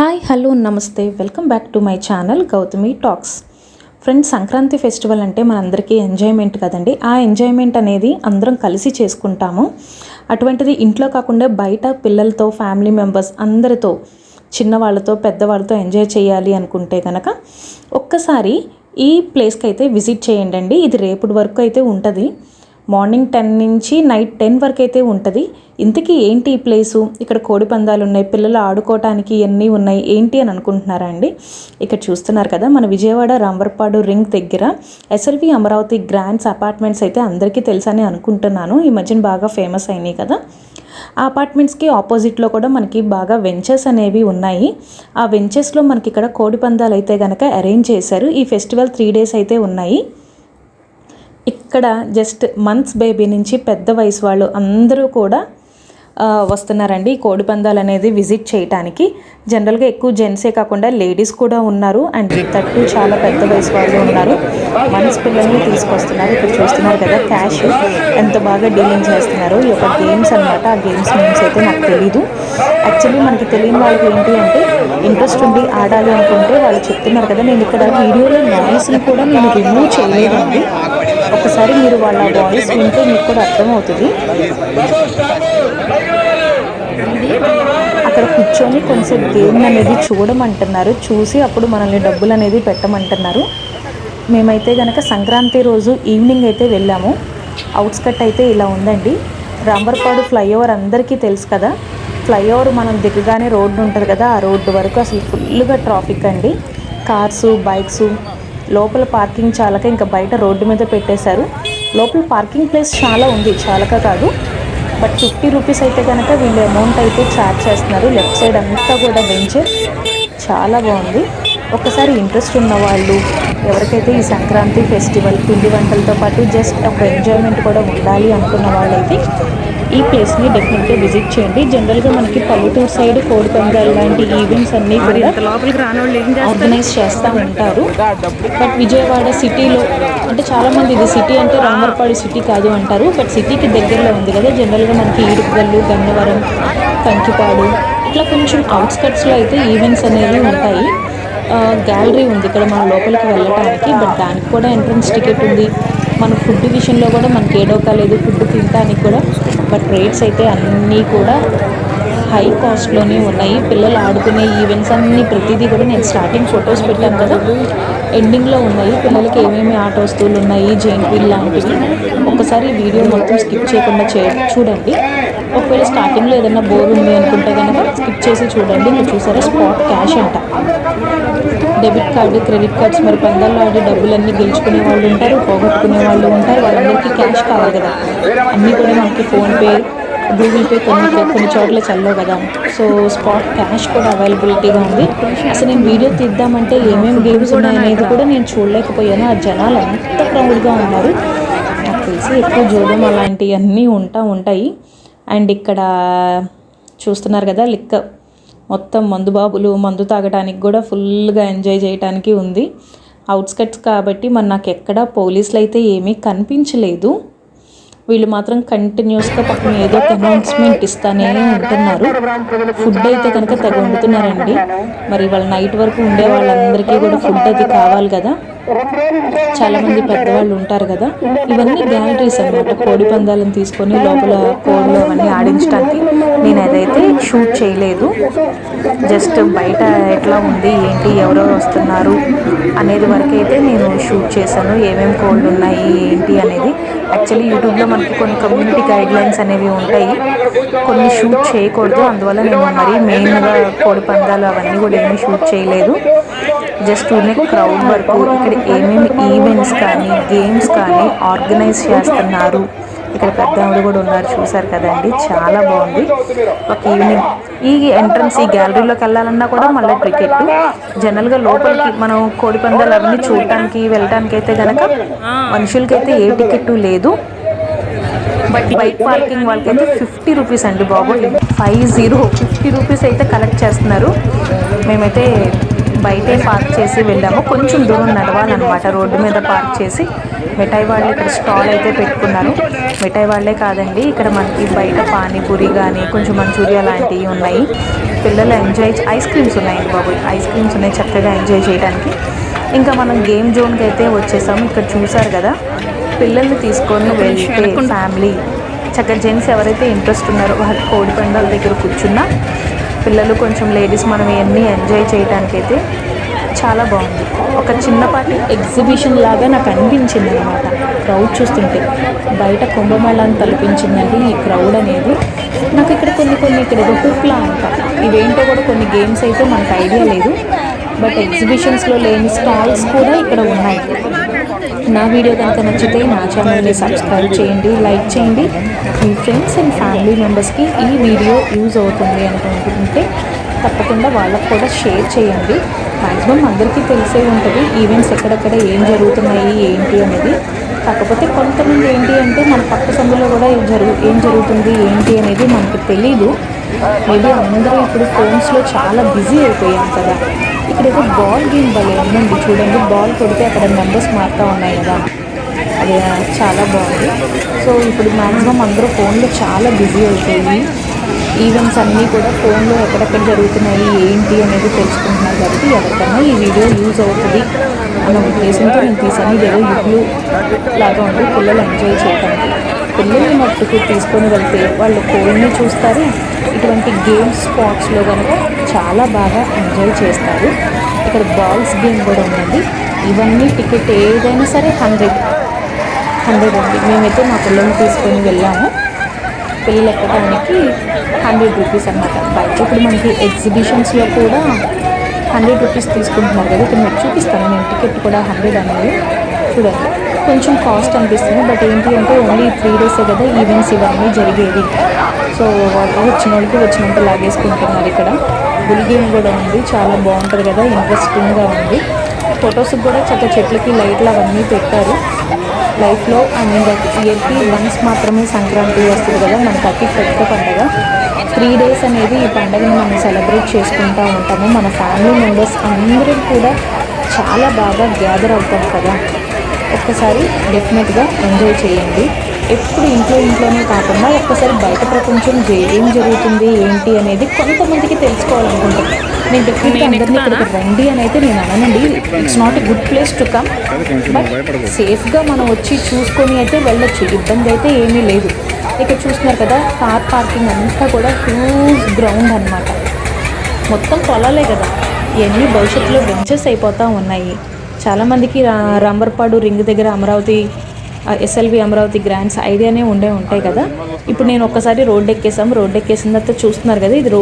Hi hello నమస్తే. Welcome back to my channel Gautami talks. Friends Sankranti festival అంటే మనందరికీ enjoyment కదండి. ఆ ఎంజాయ్మెంట్ అనేది అందరం కలిసి చేసుకుంటాము. అటువంటిది ఇంట్లో కాకుండా బయట పిల్లలతో ఫ్యామిలీ మెంబర్స్ అందరితో చిన్నవాళ్ళతో పెద్దవాళ్ళతో ఎంజాయ్ చేయాలి అనుకుంటే కనుక ఒక్కసారి ఈ ప్లేస్కి అయితే విజిట్ చేయండి అండి ఇది రేపటి వరకు అయితే ఉంటుంది. మార్నింగ్ టెన్ నుంచి నైట్ టెన్ వరకు అయితే ఉంటుంది. ఇంతకీ ఏంటి ఈ ప్లేసు? ఇక్కడ కోడి పందాలు ఉన్నాయి పిల్లలు ఆడుకోవటానికి ఇవన్నీ ఉన్నాయి ఏంటి అని అనుకుంటున్నారా అండి? ఇక్కడ చూస్తున్నారు కదా మన విజయవాడ రాంబర్పాడు రింగ్ దగ్గర ఎస్ఎల్వి అమరావతి గ్రాండ్స్ అపార్ట్మెంట్స్ అయితే అందరికీ తెలుసని అనుకుంటున్నాను. ఈ మధ్యన బాగా ఫేమస్ అయినాయి కదా. ఆ అపార్ట్మెంట్స్కి ఆపోజిట్లో కూడా మనకి బాగా వెంచర్స్ అనేవి ఉన్నాయి. ఆ వెంచెస్లో మనకి ఇక్కడ కోడి పందాలు అయితే కనుక అరేంజ్ చేశారు. ఈ ఫెస్టివల్ త్రీ డేస్ అయితే ఉన్నాయి. ఇక్కడ జస్ట్ మంత్స్ బేబీ నుంచి పెద్ద వయసు వాళ్ళు అందరూ కూడా వస్తున్నారండి ఈ కోడి పందాలు అనేది విజిట్ చేయటానికి. జనరల్గా ఎక్కువ జెంట్సే కాకుండా లేడీస్ కూడా ఉన్నారు. అండ్ తట్టు చాలా పెద్ద వయసు వాళ్ళు ఉన్నారు. మనసు పిల్లల్ని తీసుకొస్తున్నారు. ఇక్కడ చూస్తున్నారు కదా క్యాష్ ఎంత బాగా డీలింగ్ చేస్తున్నారు. ఈ యొక్క గేమ్స్ అన్నమాట ఆ గేమ్స్ నేమ్స్ అయితే నాకు తెలీదు. యాక్చువల్లీ మనకి తెలియని వాళ్ళకి ఏంటి అంటే ఇంట్రెస్ట్ ఉండి ఆడాలి అనుకుంటే వాళ్ళు చెప్తున్నారు కదా. నేను ఇక్కడ వీడియోలో నాయిస్ని కూడా నేను రిమూవ్ చేయలేదండి. ఒకసారి మీరు వాళ్ళ వాయిస్ వింటే మీకు కూడా అర్థమవుతుంది. అక్కడ కూర్చొని కొంచెం గేమ్ అనేది చూడమంటున్నారు. చూసి అప్పుడు మనల్ని డబ్బులు అనేది పెట్టమంటున్నారు. మేమైతే కనుక సంక్రాంతి రోజు ఈవినింగ్ అయితే వెళ్ళాము. అవుట్స్కట్ అయితే ఇలా ఉందండి. రాంబర్పాడు ఫ్లైఓవర్ అందరికీ తెలుసు కదా. ఫ్లైఓవర్ మనం దిగగానే రోడ్డు ఉంటుంది కదా ఆ రోడ్డు వరకు అసలు ఫుల్గా ట్రాఫిక్ అండి. కార్సు బైక్స్ లోపల పార్కింగ్ చాలక ఇంకా బయట రోడ్డు మీద పెట్టేశారు. లోపల పార్కింగ్ ప్లేస్ చాలా ఉంది చాలక కాదు. బట్ ఫిఫ్టీ రూపీస్ అయితే కనుక వీళ్ళు అమౌంట్ అయితే ఛార్జ్ చేస్తున్నారు. లెఫ్ట్ సైడ్ అంతా కూడా వెంచర్ చాలా బాగుంది. ఒకసారి ఇంట్రెస్ట్ ఉన్న వాళ్ళు ఎవరికైతే ఈ సంక్రాంతి ఫెస్టివల్ పిండి వంటలతో పాటు జస్ట్ ఒక ఎంజాయ్మెంట్ కూడా ఉండాలి అనుకున్న వాళ్ళైతే ఈ ప్లేస్ని డెఫినెట్గా విజిట్ చేయండి. జనరల్గా మనకి పల్లెటూరు సైడ్ కోడి పందాలు లాంటి ఈవెంట్స్ అన్నీ కూడా ఆర్గనైజ్ చేస్తూ ఉంటారు. బట్ విజయవాడ సిటీలో అంటే చాలామంది ఇది సిటీ అంటే రామర్పాడు సిటీ కాదు అంటారు. బట్ సిటీకి దగ్గరలో ఉంది కదా. జనరల్గా మనకి ఈడుపుగల్లు గన్నవరం కంకిపాడు ఇట్లా కొంచెం అవుట్స్కట్స్లో అయితే ఈవెంట్స్ అనేవి ఉంటాయి. గ్యాలరీ ఉంది ఇక్కడ మనం లోపలికి వెళ్ళటానికి. బట్ దానికి కూడా ఎంట్రన్స్ టికెట్ ఉంది. మన ఫుడ్ విషయంలో కూడా మనకి ఏడోకా లేదు. ఫుడ్ తినడానికి కూడా బట్ రేట్స్ అయితే అన్నీ కూడా హై కాస్ట్లోనే ఉన్నాయి. పిల్లలు ఆడుకునే ఈవెంట్స్ అన్ని ప్రతిదీ కూడా నేను స్టార్టింగ్ ఫొటోస్ పెట్టాను కదా. ఎండింగ్లో ఉన్నాయి. పిల్లలకి ఏమేమి ఆట వస్తువులు ఉన్నాయి జైంట్ వీల్ లాంటివి. ఒకసారి వీడియో మొత్తం స్కిప్ చేయకుండా చే చూడండి. ఒకవేళ స్టార్టింగ్లో ఏదైనా బోర్ ఉంది అనుకుంటే కనుక స్కిప్ చేసి చూడండి. మీరు చూసారా? స్పాట్ క్యాష్ అంట. డెబిట్ కార్డు క్రెడిట్ కార్డ్స్ మరి పందాల్లో ఆడి డబ్బులన్నీ గెలుచుకునే వాళ్ళు ఉంటారు పోగొట్టుకునే వాళ్ళు ఉంటారు. వాళ్ళందరికీ క్యాష్ కావాలి కదా. అన్నీ కూడా మనకి ఫోన్పే గూగుల్ పే కొన్ని కొన్ని చోట్ల చల్లవు కదా. సో స్పాట్ క్యాష్ కూడా అవైలబిలిటీగా ఉంది. అసలు నేను వీడియో తీద్దామంటే ఏమేమి గేమ్స్ ఉన్నాయనేది కూడా నేను చూడలేకపోయాను. ఆ జనాలు అంత క్రౌడ్గా ఉన్నారు. నాకు తెలిసి ఎక్కువ జోదం అలాంటివన్నీ ఉంటా ఉంటాయి. అండ్ ఇక్కడ చూస్తున్నారు కదా లిక్క. మొత్తం మందు బాబులు మందు తాగడానికి కూడా ఫుల్గా ఎంజాయ్ చేయడానికి ఉంది. అవుట్స్కట్స్ కాబట్టి మరి నాకు ఎక్కడ పోలీసులు అయితే ఏమీ కనిపించలేదు. వీళ్ళు మాత్రం కంటిన్యూస్గా పక్కన ఏదో ఒక అనౌన్స్మెంట్ ఇస్తానే ఉంటున్నారు. ఫుడ్ అయితే కనుక తెగ వండుతున్నారండి మరి వాళ్ళ నైట్ వరకు ఉండే వాళ్ళందరికీ కూడా ఫుడ్ అది కావాలి కదా. చాలా మంది పెద్దవాళ్ళు ఉంటారు కదా. ఇవన్నీ గ్యాలరీస్ అన్నమాట. కోడి పందాలను తీసుకొని లోపల కోళ్ళు అవన్నీ ఆడించడానికి నేను అదైతే షూట్ చేయలేదు జస్ట్ బయట ఎట్లా ఉంది ఏంటి ఎవరెవరు వస్తున్నారు అనేది వరకు అయితే నేను షూట్ చేశాను. ఏమేమి కోళ్ళు ఉన్నాయి ఏంటి అనేది యాక్చువల్లీ యూట్యూబ్లో మనకి కొన్ని కమ్యూనిటీ గైడ్ లైన్స్ అనేవి ఉంటాయి. కొన్ని షూట్ చేయకూడదు. అందువల్ల నేను మరీ మెయిన్గా కోడి పందాలు అవన్నీ కూడా ఏమీ షూట్ చేయలేదు. జస్ట్ ఊరినే క్రౌడ్ వరకు ఇక్కడ ఏమేమి ఈవెంట్స్ కానీ గేమ్స్ కానీ ఆర్గనైజ్ చేస్తున్నారు. ఇక్కడ పెద్ద ఆవిడ కూడా ఉన్నారు చూసారు కదండి. చాలా బాగుంది. ఒక ఈవినింగ్ ఈ ఎంట్రన్స్ ఈ గ్యాలరీలోకి వెళ్ళాలన్నా కూడా మళ్ళీ టికెట్ జనరల్గా లోపలికి మనం కోడి పందాలు అవన్నీ చూడటానికి వెళ్ళటానికి అయితే కనుక మనుషులకైతే ఏ టికెట్ లేదు. బట్ బైక్ పార్కింగ్ వాళ్ళకైతే ఫిఫ్టీ రూపీస్ అండి బాబు. ఫైవ్ జీరో ఫిఫ్టీ రూపీస్ అయితే కలెక్ట్ చేస్తున్నారు. మేమైతే బయటే పార్క్ చేసి వెళ్ళాము. కొంచెం దూరం నడవాలన్నమాట. రోడ్డు మీద పార్క్ చేసి మిఠాయి వాళ్ళు ఇక్కడ స్టాల్ అయితే పెట్టి కొనుక్కున్నారు మిఠాయి వాళ్ళే కాదండి ఇక్కడ మనకి బయట పానీపూరి కానీ కొంచెం మంచూరియా లాంటివి ఉన్నాయి. పిల్లలు ఎంజాయ్ ఐస్ క్రీమ్స్ ఉన్నాయండి బాబు. ఐస్ క్రీమ్స్ ఉన్నాయి చక్కగా ఎంజాయ్ చేయడానికి. ఇంకా మనం గేమ్ జోన్కి అయితే వచ్చేసాము. ఇక్కడ చూసారు కదా పిల్లల్ని తీసుకొని వెళ్తే ఫ్యామిలీ. చక్కగా జెంట్స్ ఎవరైతే ఇంట్రెస్ట్ ఉన్నారో వాళ్ళు కోడి పందాల దగ్గర కూర్చున్నా పిల్లలు కొంచెం లేడీస్ మనం ఇవన్నీ ఎంజాయ్ చేయడానికి అయితే చాలా బాగుంది. ఒక చిన్నపాటి ఎగ్జిబిషన్ లాగా నాకు అనిపించింది అనమాట క్రౌడ్ చూస్తుంటే. బయట కుంభమేళాన్ని తలపించిందండి ఈ క్రౌడ్ అనేది. నాకు ఇక్కడ కొన్ని కొన్ని ఇక్కడ ఏదో హుక్లా అంట. ఇవేంటో కూడా కొన్ని గేమ్స్ అయితే మనకు ఐడియా లేదు. బట్ ఎగ్జిబిషన్స్లో లేని స్టాల్స్ కూడా ఇక్కడ ఉన్నాయి. నా వీడియో కనుక నచ్చితే నా ఛానల్ని సబ్స్క్రైబ్ చేయండి లైక్ చేయండి. మీ ఫ్రెండ్స్ అండ్ ఫ్యామిలీ మెంబర్స్కి ఈ వీడియో యూజ్ అవుతుంది అనుకుంటుంటే తప్పకుండా వాళ్ళకు కూడా షేర్ చేయండి. మ్యాక్సిమం అందరికీ తెలిసే ఉంటుంది ఈవెంట్స్ ఎక్కడెక్కడ ఏం జరుగుతున్నాయి ఏంటి అనేది. కాకపోతే కొంతమంది ఏంటి అంటే మన పక్క సందులో కూడా ఏం జరుగు ఏం జరుగుతుంది ఏంటి అనేది మనకు తెలీదు. మేబీ అందరూ ఇప్పుడు ఫోన్స్లో చాలా బిజీ అయిపోయాం కదా. ఇక్కడ ఏదో బాల్ గేమ్ వల్ల ఉందండి చూడండి. బాల్ కొడితే అక్కడ నెంబర్స్ మారుతూ ఉన్నాయి కదా. అది చాలా బాగుంది. సో ఇప్పుడు మ్యాక్సిమం అందరూ ఫోన్లో చాలా బిజీ అయిపోయి ఈవెంట్స్ అన్నీ కూడా ఫోన్లో ఎక్కడెక్కడ జరుగుతున్నాయి ఏంటి అనేది తెలుసుకుంటున్నారు కాబట్టి ఎవరికైనా ఈ వీడియో యూజ్ అవుతుంది అన్న ఉద్దేశంతో నేను తీసాను. ఇదేదో యూట్యూబ్ లాగా ఉంటుంది పిల్లలు ఎంజాయ్ చేయడానికి పిల్లల్ని మట్టుకు తీసుకొని వెళ్తే వాళ్ళు కోల్ని చూస్తారు. ఇటువంటి గేమ్స్ స్పాట్స్లో కనుక చాలా బాగా ఎంజాయ్ చేస్తారు. ఇక్కడ బాల్స్ గేమ్ కూడా ఉందండి ఇవన్నీ టికెట్ ఏదైనా సరే హండ్రెడ్ హండ్రెడ్ అండి. మేమైతే మా పిల్లల్ని తీసుకొని వెళ్ళాము. పిల్లలు ఎక్కడానికి హండ్రెడ్ రూపీస్ అనమాట బయట ఇప్పుడు మనకి ఎగ్జిబిషన్స్లో కూడా హండ్రెడ్ రూపీస్ తీసుకుంటున్నారు కదా. ఇక్కడ మీకు చూపిస్తాను. నేను టికెట్ కూడా హండ్రెడ్ అనేది చూడండి. కొంచెం కాస్ట్ అనిపిస్తుంది. బట్ ఏంటి అంటే ఓన్లీ త్రీ డేసే కదా ఈవెంట్స్ ఇవన్నీ జరిగేవి. సో వాళ్ళు వచ్చిన వాళ్ళకి వచ్చినంత లాగేసుకుంటున్నారు ఇక్కడ. బుల్ గేమ్ కూడా ఉంది. చాలా బాగుంటుంది కదా. ఇంట్రెస్టింగ్గా ఉంది. ఫొటోస్కి కూడా చక్క చెట్లకి లైట్లు అవన్నీ పెట్టారు. లైఫ్లో అండ్ ఇయర్కి వన్స్ మాత్రమే సంక్రాంతి వస్తుంది కదా. మనకి అతి పెద్ద పండగ. త్రీ డేస్ అనేది ఈ పండుగను మనం సెలబ్రేట్ చేసుకుంటూ ఉంటాము. మన ఫ్యామిలీ మెంబర్స్ అందరూ కూడా చాలా బాగా గ్యాదర్ అవుతాం కదా. ఒక్కసారి డెఫినెట్గా ఎంజాయ్ చేయండి. ఎప్పుడు ఇంట్లో ఇంట్లోనే కాకుండా ఒక్కసారి బయట ప్రపంచం ఏం జరుగుతుంది ఏంటి అనేది కొంతమందికి తెలుసుకోవాలనుకుంటాం. నేను డెఫినెట్గా అందరినీ ఇక్కడికి రండి అని అయితే నేను అననండి. It's not a good place to come but సేఫ్గా మనం వచ్చి చూసుకొని అయితే వెళ్ళొచ్చు. ఇబ్బంది అయితే ఏమీ లేదు. ఇక్కడ చూస్తున్నారు కదా కార్ పార్కింగ్ అంతా కూడా హ్యూజ్ గ్రౌండ్ అన్నమాట. మొత్తం పొలాలే కదా. ఇవన్నీ భవిష్యత్తులో వెంచర్స్ అయిపోతూ ఉన్నాయి. చాలామందికి రంబర్పాడు రింగ్ దగ్గర అమరావతి ఎస్ఎల్వి అమరావతి గ్రాండ్స్ ఐడియానే ఉండే ఉంటాయి కదా. ఇప్పుడు నేను ఒక్కసారి రోడ్ ఎక్కేసాం రోడ్ ఎక్కేసిన తర్వాత చూస్తున్నారు కదా ఇది రోడ్